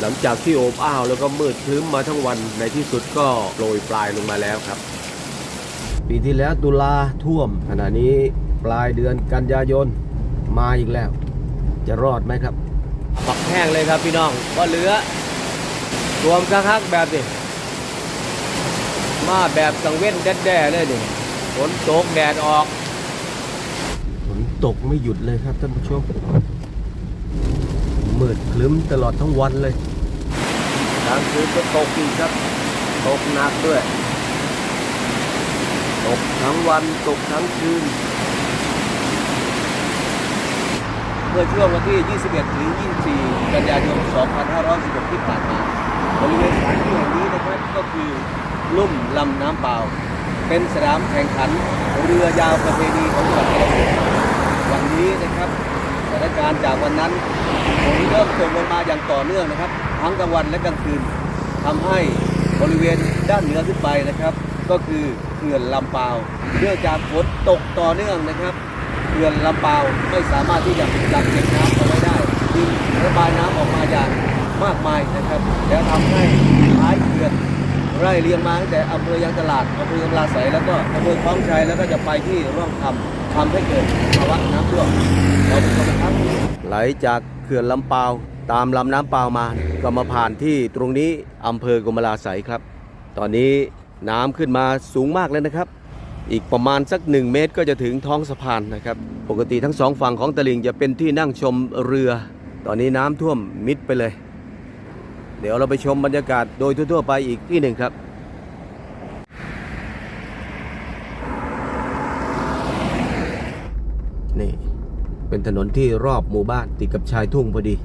หลังจากที่โอบอ้าวแล้วก็มืดครึ้มมาทั้งวันในที่สุดก็โปรยปลายลงมาแล้วครับ ปีที่แล้วตุลาท่วม ขณะนี้ปลายเดือนกันยายนมาอีกแล้ว จะรอดไหมครับปักแห้งเลยครับพี่น้องก็เหลือรวมคักๆแบบนี้มาแบบสังเว้นแด่ๆเลยนี่ฝนตกแดดออกฝนตกไม่หยุดเลยครับท่านผู้ชมมืดคลึ้มตลอดทั้งวันเลย กลางคืนก็ตกอีกครับ ตกหนักด้วย ตกทั้งวันตกทั้งคืน เมื่อช่วงวันที่ 21 ถึง 24 กันยายน 2516 ที่ผ่านมาบริเวณสถานที่แห่งนี้นะครับก็คือลุ่มลำน้ำเปล่า เป็นสนามแข่งขันเรือยาวประเพณีของจังหวัดกาฬสินธุ์วันนี้นะครับสถานการณ์จากวันนั้นฝนเริ่มตกลงมาอย่างต่อเนื่องนะครับ ทั้งกลางวันและกลางคืนทำให้บริเวณด้านเหนือขึ้นไปนะครับ ก็คือเขื่อนลำเปาวเนื่องจากฝนตกต่อเนื่องนะครับเขื่อนลำเปาวไม่สามารถที่จะกักเก็บน้ำเอาไว้ได้จึงระบายน้ำออกมาอย่างมากมายนะครับ แล้วทำให้ท้ายเขื่อนไร่เรียงมาตั้งแต่อำเภอยางตลาดอำเภอกำลาไสแล้วก็อำเภอคลองชัยแล้วก็จะไปที่ร่องคำทำให้เกิดภาวะน้ำท่วมเราเป็นคนครับไหลจากเขื่อนลำเปาว ตามลำน้ำเปาวมาก็มาผ่านที่ตรงนี้อำเภอกำลาไสครับ ตอนนี้น้ำขึ้นมาสูงมากเลยนะครับ อีกประมาณสักหนึ่งเมตรก็จะถึงท้องสะพานนะครับ ปกติทั้งสองฝั่งของตลิ่งจะเป็นที่นั่งชมเรือ ตอนนี้น้ำท่วมมิดไปเลย เดี๋ยวเราไปชมบรรยากาศโดยทั่วๆไปอีกที่หนึ่งครับนี่เป็นถนนที่รอบหมู่บ้านติดกับชายทุ่งพอดี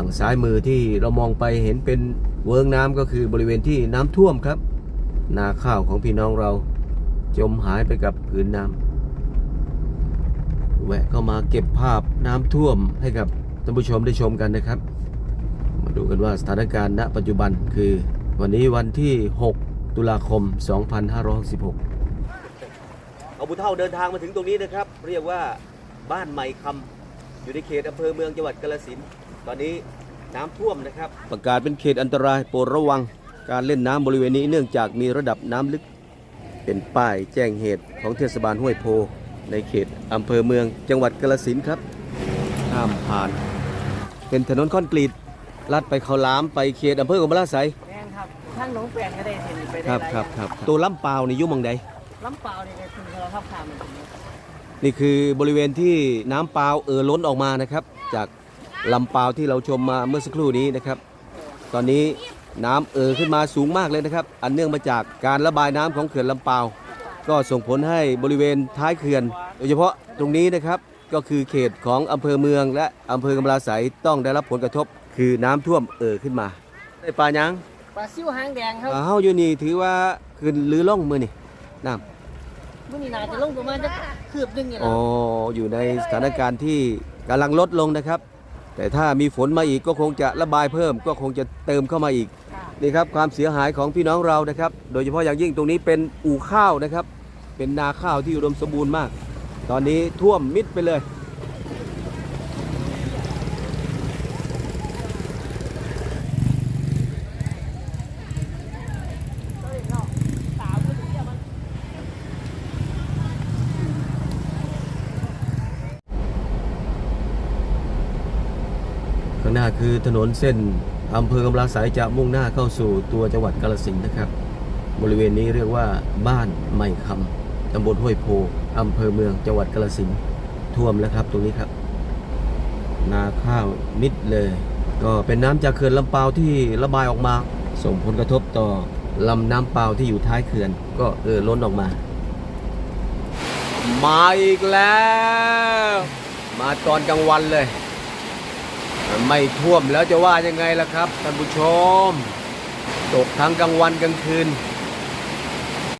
ฝั่งซ้ายมือที่เรามองไปเห็นเป็นเวิงน้ำก็คือบริเวณที่น้ำท่วมครับ นาข้าวของพี่น้องเราจมหายไปกับผืนน้ำแวะเข้ามาเก็บภาพน้ำท่วมให้กับท่านผู้ชมได้ชมกันนะครับ มาดูกันว่าสถานการณ์ณ ปัจจุบันคือวันนี้วันที่ 6 ตุลาคม 2566เอาบุเท่าเดินทางมาถึงตรงนี้นะครับ เรียกว่าบ้านใหม่คำ อยู่ในเขตอำเภอเมืองจังหวัดกาฬสินธุ์ตอนนี้น้ำท่วมนะครับ ประกาศเป็นเขตอันตรายโปรดระวัง การเล่นน้ำบริเวณนี้เนื่องจากมีระดับน้ำลึก เป็นป้ายแจ้งเหตุของเทศบาลห้วยโพ ในเขตอำเภอเมืองจังหวัดกาฬสินธุ์ครับห้ามผ่าน เป็นถนนคอนกรีตลัดไปเขาล้ามไปเขตอำเภอกำมะลาไสยแม่นครับทั้งหนองแปนก็ได้เห็นไปได้ครับหลายครับครับตัวลำเปล่านี่อยุ่หมองใดลำเปล่านี่ก็คือเราทับทามมันตรงนี้ นี่คือบริเวณที่น้ำเปล่าเอ่อล้นออกมานะครับ จากลำเปล่าที่เราชมมาเมื่อสักครู่นี้นะครับ ตอนนี้น้ำเอ่อขึ้นมาสูงมากเลยนะครับ อันเนื่องมาจากการระบายน้ำของเขื่อนลำเปล่าก็ส่งผลให้บริเวณท้ายเขื่อน โดยเฉพาะตรงนี้นะครับก็คือเขตของอำเภอเมือง และอำเภอกำลาไสยต้องได้รับผลกระทบ คือน้ำท่วมเอ่อขึ้นมาได้ปลายังปลาซิวหางแดงครับอ่าเฮาอยู่นี่ถือว่าขึ้นหรือล่องมือนี่น้มื่อนี้นาจะลงประมาณจะ คืบหนึงนี่ำแหอ๋ละออยู่ในสถานการณ์ที่กำลังลดลงนะครับ แต่ถ้ามีฝนมาอีกก็คงจะระบายเพิ่ม ก็คงจะเติมเข้ามาอีก ค่ะนี่ครับความเสียหายของพี่น้องเรานะครับ โดยเฉพาะอย่างยิ่งตรงนี้เป็นอู่ข้าวนะครับ เป็นนาข้าวที่อุดมสมบูรณ์มาก ตอนนี้ท่วมมิดไปเลย ข้างหน้าคือถนนเส้นอำเภอกำลาสายจะมุ่งหน้าเข้าสู่ตัวจังหวัดกาฬสินธุ์นะครับ บริเวณนี้เรียกว่าบ้านใหม่คำตำบลห้วยโพอำเภอเมืองจังหวัดกาฬสินธุ์ท่วมแล้วครับตรงนี้ครับ นาข้าวมิดเลย ก็เป็นน้ำจากเขื่อนลำเปาที่ระบายออกมา ส่งผลกระทบต่อลำน้ำเปล่าที่อยู่ท้ายเขื่อน ก็เออล้นออกมา มาอีกแล้ว มาตอนกลางวันเลย ไม่ท่วมแล้วจะว่ายังไงล่ะครับท่านผู้ชม ตกทั้งกลางวันกลางคืน